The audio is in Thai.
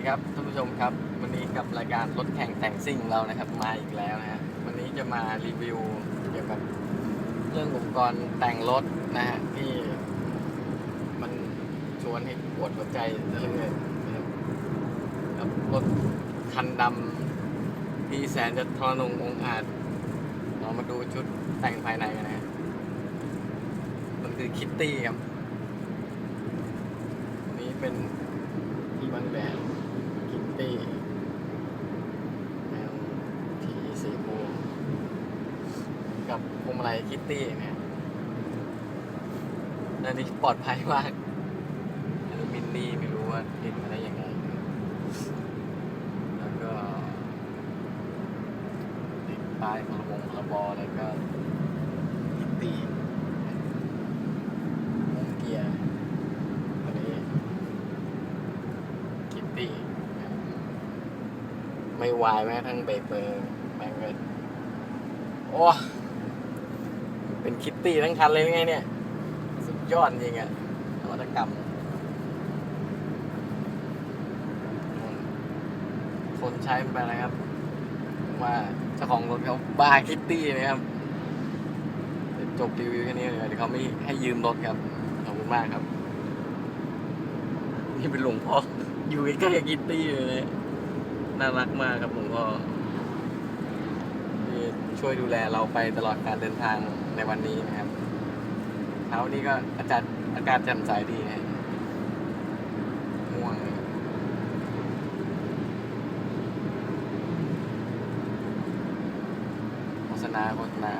ดีครับท่านผู้ชมครับวันนี้กับรายการรถแข่งแต่งซิ่งของเรานะครับมาอีกแล้วนะฮะวันนี้จะมารีวิวเกี่ยวกับเรื่องอุปกรณ์แต่งรถนะฮะที่มันชวนให้ปวดหัวใจเหลยนะครับกับรถคันดำที่แสนจะทรนงองอาจเรามาดูชุดแต่งภายในกันนะฮะมันคือคิตตี้ครับนี้เป็นอีบางแบบคิตตี้แนวทีสีม่วง กับพวงมาลัยคิตตี้เนี่ยอันนี้ปลอดภัยมากอันนี้มินนี่ไม่รู้ว่าติดมาได้ยังไง แล้วก็ติดป้ายพลบงพลบอแล้วก็คิตตี้มุมเกียร์ตัวนี้คิตตี้ไม่วายแม้ทั้งเบรกเบอร์แม่งเลยโอ้ เป็นคิตตี้ทั้งคันเลยไงเนี่ย สุดยอดจริงอะนวัตกรรมคนใช้มันไปนะครับว่าเจ้าของรถเขาบ้าคิตตี้นะครับจบรีวิวแค่นี้เลยเดี๋ยวเขาไม่ให้ยืมรถครับ ขอบคุณมากครับ นี่เป็นหลวงพ่ออยู่ใกล้ๆกับกิตตี้เลย น่ารักมากครับหลวงพ่อ ช่วยดูแลเราไปตลอดการเดินทางในวันนี้นะครับเช้านี้ก็อากาศอากาศแจ่มใสดีนะม่วงโฆษณาโฆษณา